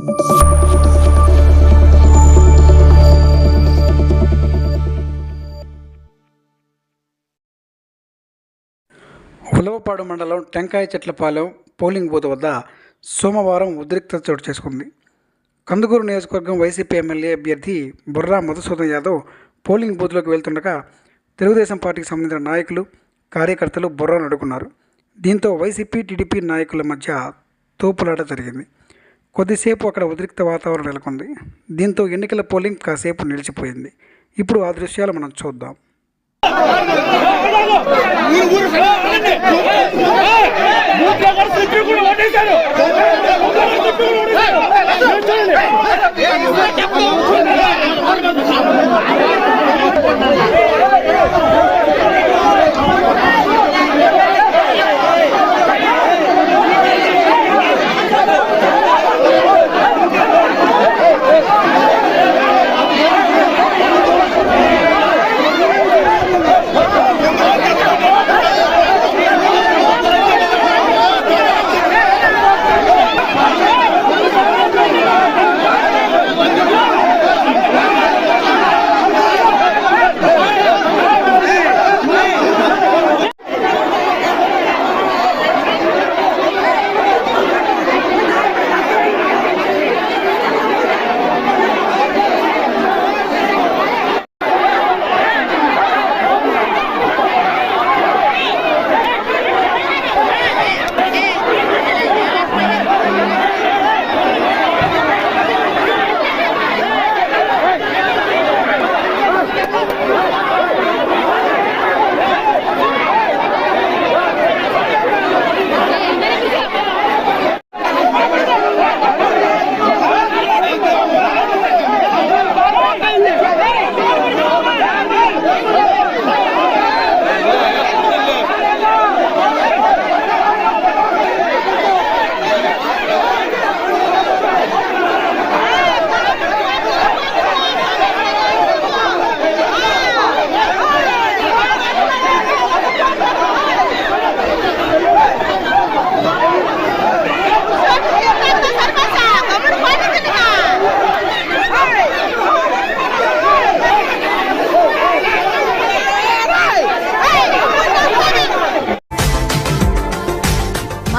ఉలవపాడు మండలం టెంకాయ Chetlapalem polling booth వద్ద సోమవారం ఉద్రిక్తత చోటు చేసుకుంది. కందుకూరు నియోజకవర్గం వైసీపీ ఎమ్మెల్యే అభ్యర్థి బుర్రా మధుసూదన్ యాదవ్ పోలింగ్ బూత్లోకి వెళ్తుండగా తెలుగుదేశం పార్టీకి సంబంధించిన నాయకులు కార్యకర్తలు బుర్రాను అడుగున్నారు దీంతో వైసీపీ టీడీపీ నాయకుల మధ్య తోపులాట జరిగింది. కొద్దిసేపు అక్కడ ఉద్రిక్త వాతావరణం నెలకొంది. దీంతో ఎన్నికల పోలింగ్ కాసేపు నిలిచిపోయింది. ఇప్పుడు ఆ దృశ్యాలు మనం చూద్దాం.